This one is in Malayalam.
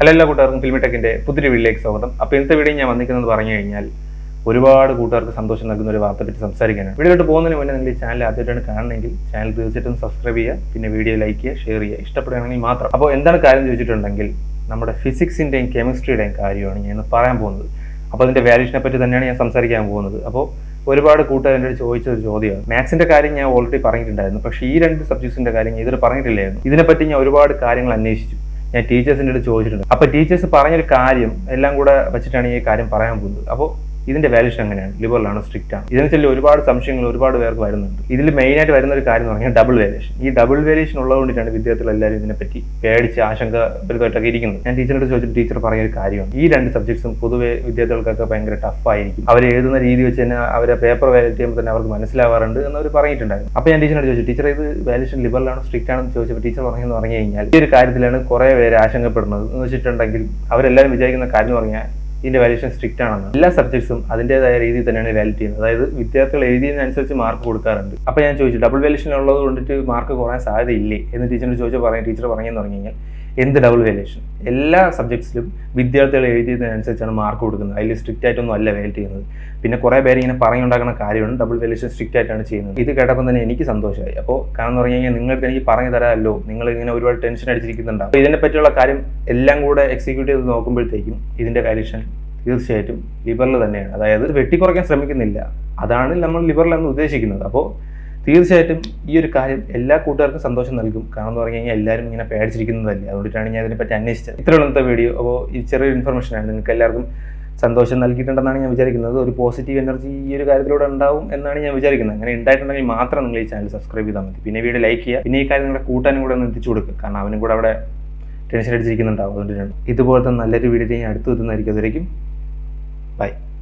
ഹലോ എല്ലാ കൂട്ടുകാർക്കും ഫിൽമിടെക്കിന്റെ പുതിയ വീട്ടിലേക്ക് സ്വാഗതം. അപ്പോൾ ഇന്നത്തെ വീഡിയോ ഞാൻ വന്നിരിക്കുന്നത് പറഞ്ഞു കഴിഞ്ഞാൽ ഒരുപാട് കൂട്ടുകാർക്ക് സന്തോഷം നൽകുന്ന ഒരു വാർത്ത പറ്റി സംസാരിക്കാനാണ്. വീഡിയോട്ട് പോകുന്നതിന് മുന്നേ നിങ്ങൾ ഈ ചാനൽ ആദ്യമായിട്ടാണ് കാണണമെങ്കിൽ ചാനൽ തീർച്ചയായിട്ടും സബ്സ്ക്രൈബ് ചെയ്യുക പിന്നെ വീഡിയോ ലൈക്ക് ചെയ്യുക ഷെയർ ചെയ്യുക. ഇഷ്ടപ്പെടുകയാണെങ്കിൽ മാത്രം. അപ്പോൾ എന്താണ് കാര്യം ചോദിച്ചിട്ടുണ്ടെങ്കിൽ നമ്മുടെ ഫിസിക്സിന്റെയും കെമിസ്ട്രിയുടെയും കാര്യമാണ് ഞാൻ പറയാൻ പോകുന്നത്. അപ്പോൾ അതിന്റെ വാല്യൂഷനെ പറ്റി തന്നെയാണ് ഞാൻ സംസാരിക്കാൻ പോകുന്നത്. അപ്പോൾ ഒരുപാട് കൂട്ടുകാർ എന്റെ ചോദിച്ച ഒരു ചോദ്യമാണ്. മാത്സിന്റെ കാര്യം ഞാൻ ഓൾറെഡി പറഞ്ഞിട്ടുണ്ടായിരുന്നു. പക്ഷേ ഈ രണ്ട് സബ്ജക്ട്സിന്റെ കാര്യം ഞാൻ ഇതുവരെ പറഞ്ഞിട്ടില്ലായിരുന്നു. ഇതിനെപ്പറ്റി ഞാൻ ഒരുപാട് കാര്യങ്ങൾ അന്വേഷിച്ചു. ഞാൻ ടീച്ചേഴ്സിന്റെ അടുത്ത് ചോദിച്ചിട്ടുണ്ട്. അപ്പോൾ ടീച്ചേഴ്സ് പറഞ്ഞൊരു കാര്യം എല്ലാം കൂടെ വെച്ചിട്ടാണ് ഈ കാര്യം പറയാൻ പോകുന്നത്. അപ്പോൾ ഇതിന്റെ വാല്യൂഷൻ ലിബറൽ ആണോ? സ്ട്രിക്റ്റ് ആണ്? ഇതിനെ ചൊല്ലി ഒരുപാട് സംശയങ്ങൾ ഒരുപാട് പേർക്ക് വരുന്നുണ്ട്. ഇതിൽ മെയിൻ ആയിട്ട് വരുന്ന ഒരു കാര്യം എന്ന് പറഞ്ഞാൽ ഡബിൾ വേരിയേഷൻ ഈ ഡബിൾ വേരിയേഷൻ ഉള്ളതുകൊണ്ടിട്ടാണ് വിദ്യാർത്ഥികൾ എല്ലാവരും ഇതിനെപ്പറ്റി പേടിച്ച് ആശങ്കപരിതമായിട്ടൊക്കെ ഇരിക്കുന്നത്. ഞാൻ ടീച്ചറിനോട് ചോദിച്ചിട്ട് ടീച്ചർ പറഞ്ഞ ഒരു കാര്യമാണ്. ഈ രണ്ട് സബ്ജക്ട്സും പൊതുവെ വിദ്യാർത്ഥികൾക്കൊക്കെ ഭയങ്കര ടഫ് ആയിരിക്കും. അവർ എഴുതുന്ന രീതി വെച്ച് തന്നെ അവരെ പേപ്പർ വാലിറ്റ് ചെയ്യുമ്പോൾ തന്നെ അവർക്ക് മനസ്സിലാവാറുണ്ട് എന്നവർ പറഞ്ഞിട്ടുണ്ടായിരുന്നു. അപ്പോൾ ഞാൻ ടീച്ചറിനോട് ചോദിച്ചു ടീച്ചർ ഇത് വാല്യൂഷൻ ലിബറൽ ആണോ? സ്ട്രിക്റ്റ് ആണെന്ന് ചോദിച്ചപ്പോൾ ടീച്ചർ പറഞ്ഞെന്ന് പറഞ്ഞു കഴിഞ്ഞാൽ ഈ ഒരു കാര്യത്തിലാണ് കുറേ പേര് ആശങ്കപ്പെടുന്നത്. എന്ന് വെച്ചിട്ടുണ്ടെങ്കിൽ അവരെല്ലാവരും വിചാരിക്കുന്ന കാര്യം എന്ന് പറഞ്ഞാൽ ഇതിന്റെ വാല്യൂഷൻ സ്ട്രിക്റ്റ് ആണെന്ന്. എല്ലാ സബ്ജക്ട്സും അതിന്റെതായ രീതിയിൽ തന്നെയാണ് വാലിറ്റ് ചെയ്യുന്നത്. അതായത് വിദ്യാർത്ഥികൾ എഴുതിയതിനനുസരിച്ച് മാർക്ക് കൊടുക്കാറുണ്ട്. അപ്പോൾ ഞാൻ ചോദിച്ചു ഡബിൾ വാല്യൂഷൻ ഉള്ളത് കൊണ്ടിട്ട് മാർക്ക് കുറയാൻ സാധ്യതയില്ലേ? എന്ന് ടീച്ചറിനോട് ചോദിച്ചാൽ പറഞ്ഞ ടീച്ചർ പറഞ്ഞെന്ന് പറഞ്ഞു കഴിഞ്ഞാൽ എന്ത് ഡബിൾ വേലേഷൻ എല്ലാ സബ്ജക്ട്സിലും വിദ്യാർത്ഥികൾ എഴുതിയതിനനുസരിച്ചാണ് മാർക്ക് കൊടുക്കുന്നത്. അതിൽ സ്ട്രിക്റ്റ് ആയിട്ടൊന്നും അല്ല വാലിറ്റ് ചെയ്യുന്നത്. പിന്നെ കുറേ പേര് ഇങ്ങനെ പറഞ്ഞുണ്ടാക്കുന്ന കാര്യമാണ് ഡബിൾ വേലേഷൻ സ്ട്രിക്റ്റ് ആയിട്ടാണ് ചെയ്യുന്നത്. ഇത് കേട്ടപ്പോൾ തന്നെ എനിക്ക് സന്തോഷമായി. അപ്പോൾ കാരണം എന്ന് പറഞ്ഞു കഴിഞ്ഞാൽ നിങ്ങൾക്ക് എനിക്ക് പറഞ്ഞു തരാമല്ലോ. നിങ്ങൾ ഇങ്ങനെ ഒരുപാട് ടെൻഷൻ അടിച്ചിരിക്കുന്നുണ്ടാവും. അപ്പോൾ ഇതിനെ പറ്റിയുള്ള കാര്യം എല്ലാം കൂടെ എക്സിക്യൂട്ട് ചെയ്ത് നോക്കുമ്പോഴത്തേക്കും ഇതിന്റെ വാലുവേഷൻ തീർച്ചയായിട്ടും ലിബറൽ തന്നെയാണ്. അതായത് വെട്ടിക്കുറയ്ക്കാൻ ശ്രമിക്കുന്നില്ല. അതാണ് നമ്മൾ ലിബറൽ എന്ന് ഉദ്ദേശിക്കുന്നത്. അപ്പോൾ തീർച്ചയായിട്ടും ഈ ഒരു കാര്യം എല്ലാ കൂട്ടുകാർക്കും സന്തോഷം നൽകും. കാരണം എന്ന് പറഞ്ഞു കഴിഞ്ഞാൽ എല്ലാവരും ഇങ്ങനെ പേടിച്ചിരിക്കുന്നതല്ലേ. അതുകൊണ്ടിട്ടാണ് ഞാൻ ഇതിനെപ്പറ്റി അന്വേഷിച്ചത്. ഇത്രയുള്ള വീഡിയോ. അപ്പോൾ ഈ ചെറിയൊരു ഇൻഫർമേഷനാണ് നിങ്ങൾക്ക് എല്ലാവർക്കും സന്തോഷം നൽകിയിട്ടുണ്ടെന്നാണ് ഞാൻ വിചാരിക്കുന്നത്. ഒരു പോസിറ്റീവ് എനർജി ഈ ഒരു കാര്യത്തിലൂടെ ഉണ്ടാവും എന്നാണ് ഞാൻ വിചാരിക്കുന്നത്. അങ്ങനെ ഉണ്ടായിട്ടുണ്ടെങ്കിൽ മാത്രം നിങ്ങൾ ഈ ചാനൽ സബ്സ്ക്രൈബ് ചെയ്താൽ മതി. പിന്നെ വീഡിയോ ലൈക്ക് ചെയ്യുക. പിന്നെ ഈ കാര്യം നിങ്ങളുടെ കൂട്ടാനും കൂടെ ഒന്ന് എത്തിച്ചു കൊടുക്കുക. കാരണം അവനും കൂടെ അവിടെ ടെൻഷൻ അടിച്ചിരിക്കുന്നുണ്ടാവും. അതുകൊണ്ടിട്ടാണ് ഇതുപോലത്തെ നല്ലൊരു വീഡിയോ ഞാൻ അടുത്ത് എത്തുന്നതായിരിക്കും. അതുവരേക്കും. ബൈ